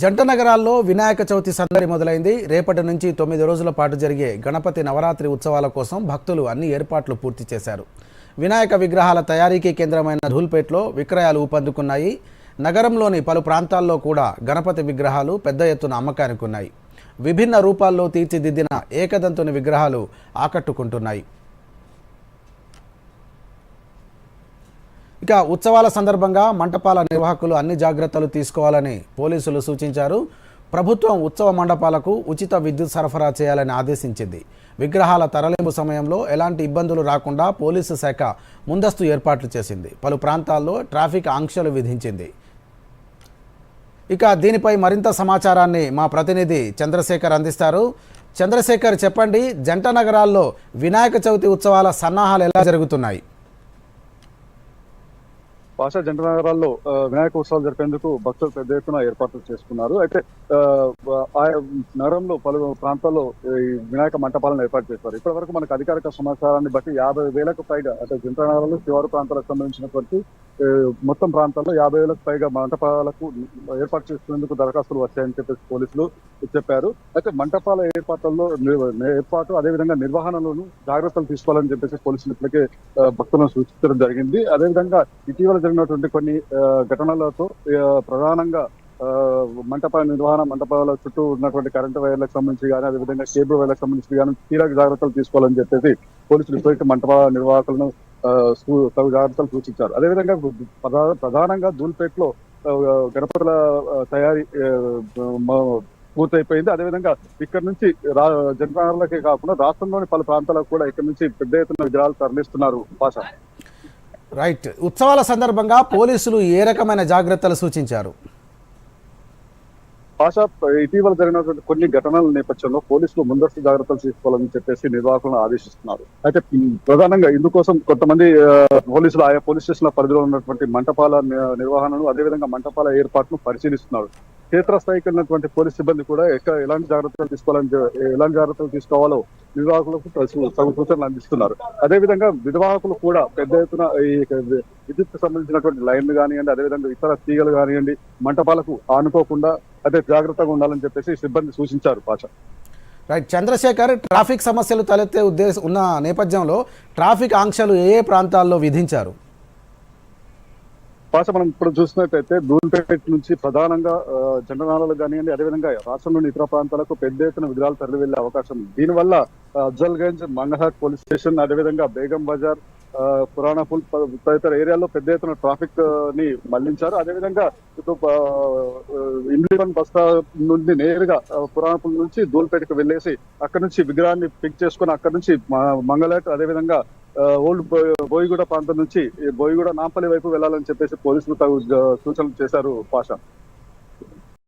జంట నగరాల్లో వినాయక చవితి సందడి మొదలైంది. రేపటి నుంచి తొమ్మిది రోజుల పాటు జరిగే గణపతి నవరాత్రి ఉత్సవాల కోసం భక్తులు అన్ని ఏర్పాట్లు పూర్తి చేశారు. వినాయక విగ్రహాల తయారీకి కేంద్రమైన ధూల్పేట్లో విక్రయాలు ఊపందుకున్నాయి. నగరంలోని పలు ప్రాంతాల్లో కూడా గణపతి విగ్రహాలు పెద్ద ఎత్తున అమ్మకానికి ఉన్నాయి. విభిన్న రూపాల్లో తీర్చిదిద్దిన ఏకదంతుని విగ్రహాలు ఆకట్టుకుంటున్నాయి. ఇక ఉత్సవాల సందర్భంగా మంటపాల నిర్వాహకులు అన్ని జాగ్రత్తలు తీసుకోవాలని పోలీసులు సూచించారు. ప్రభుత్వం ఉత్సవ మండపాలకు ఉచిత విద్యుత్ సరఫరా చేయాలని ఆదేశించింది. విగ్రహాల తరలింపు సమయంలో ఎలాంటి ఇబ్బందులు రాకుండా పోలీసు శాఖ ముందస్తు ఏర్పాట్లు చేసింది. పలు ప్రాంతాల్లో ట్రాఫిక్ ఆంక్షలు విధించింది. ఇక దీనిపై మరింత సమాచారాన్ని మా ప్రతినిధి చంద్రశేఖర్ అందిస్తారు. చంద్రశేఖర్ చెప్పండి జంట నగరాల్లో వినాయక చవితి ఉత్సవాల సన్నాహాలు ఎలా జరుగుతున్నాయి? పాషా జంట నగరాల్లో వినాయక ఉత్సవాలు జరిపేందుకు భక్తులు పెద్ద ఎత్తున ఏర్పాట్లు చేసుకున్నారు. అయితే ఆ, ఆ నగరంలో పలు ప్రాంతాల్లో ఈ వినాయక మంటపాలను ఏర్పాటు చేశారు. ఇప్పటి వరకు మనకు అధికారిక సమాచారాన్ని బట్టి యాభై వేలకు పైగా అంటే జంట నగరాల్లో శివారు ప్రాంతాలకు సంబంధించినటువంటి మొత్తం ప్రాంతాల్లో యాభై వేలకు పైగా మంటపాలకు ఏర్పాటు చేసుకునేందుకు దరఖాస్తులు వచ్చాయని చెప్పేసి పోలీసులు చెప్పారు. అయితే మంటపాల ఏర్పాట్లలో ఏర్పాటు అదేవిధంగా నిర్వహణలోనూ జాగ్రత్తలు తీసుకోవాలని చెప్పేసి పోలీసులు ఇప్పటికే భక్తులను సూచించడం జరిగింది. అదేవిధంగా ఇటీవల జరిగినటువంటి కొన్ని ఘటనలతో ప్రధానంగా మంటప మంటపాల నిర్వహణ మంటపాల చుట్టూ ఉన్నటువంటి కరెంటు వైర్లకు సంబంధించి కానీ అదేవిధంగా కేబుల్ వైర్లకు సంబంధించి కానీ కీలక జాగ్రత్తలు తీసుకోవాలని చెప్పేసి పోలీసులు ఇప్పటికీ మంటపాల నిర్వాహకులను తగు జాగ్రత్తలు సూచించారు. అదేవిధంగా ప్రధానంగా దూల్పేటలో గణపతుల తయారీ పూర్తయిపోయింది. అదేవిధంగా ఇక్కడ నుంచి రా జనగాలకే కాకుండా రాష్ట్రంలోని పలు ప్రాంతాలకు కూడా ఇక్కడ నుంచి పెద్ద ఎత్తున విగ్రహాలు తరలిస్తున్నారు భాష. రైట్ ఉత్సవాల సందర్భంగా పోలీసులు ఏ రకమైన జాగ్రత్తలు సూచించారు? భాష ఇటీవల జరిగినటువంటి కొన్ని ఘటనల నేపథ్యంలో పోలీసులు ముందస్తు జాగ్రత్తలు తీసుకోవాలని చెప్పేసి నిర్వాహకులను ఆదేశిస్తున్నారు. అయితే ప్రధానంగా ఇందుకోసం కొంతమంది పోలీసులు ఆయా పోలీస్ స్టేషన్ల పరిధిలో ఉన్నటువంటి మంటపాల నిర్వహణను అదేవిధంగా మంటపాల ఏర్పాటును పరిశీలిస్తున్నారు. క్షేత్రస్థాయికి వెళ్ళినటువంటి పోలీస్ సిబ్బంది కూడా ఎక్కడ ఎలాంటి జాగ్రత్తలు తీసుకోవాలని ఎలాంటి జాగ్రత్తలు తీసుకోవాలో వివాహకులకు తగు సూచనలు అందిస్తున్నారు. అదేవిధంగా వివాహకులు కూడా పెద్ద ఎత్తున ఈ విద్యుత్ సంబంధించినటువంటి లైన్లు కానివ్వండి అదేవిధంగా ఇతర తీగలు కానివ్వండి మంటపాలకు ఆనుకోకుండా అదే జాగ్రత్తగా ఉండాలని చెప్పేసి సిబ్బంది సూచించారు భాష రైట్. చంద్రశేఖర్ ట్రాఫిక్ సమస్యలు తలెత్తే ఉద్దేశం ఉన్న నేపథ్యంలో ట్రాఫిక్ ఆంక్షలు ఏ ఏ ప్రాంతాల్లో విధించారు? భాష మనం ఇప్పుడు చూసినట్టయితే దూల్పేట నుంచి ప్రధానంగా జండనాళాలు కానివ్వండి అదేవిధంగా రాష్ట్రంలోని ఇతర ప్రాంతాలకు పెద్ద ఎత్తున విగ్రహాలు తరలి వెళ్ళే అవకాశం ఉంది. దీనివల్ల అఫ్జల్గంజ్ మంగళహాట్ పోలీస్ స్టేషన్ అదేవిధంగా బేగం బజార్ ఆ, పురాణపూల్ తదితర ఏరియాలో పెద్ద ఎత్తున ట్రాఫిక్ని మళ్ళించారు. అదేవిధంగా ఇప్పుడు ఇండియన్ బస్తా నుండి నేరుగా పురాణపూల్ నుంచి దూల్పేటకు వెళ్ళేసి అక్కడ నుంచి విగ్రహాన్ని పిక్ చేసుకుని అక్కడ నుంచి మంగళట్ అదేవిధంగా ఓల్డ్ బోయిగూడ ప్రాంతం నుంచి బోయిగూడ నాంపల్లి వైపు వెళ్ళాలని చెప్పేసి పోలీసులు తగు సూచనలు చేశారు పాష.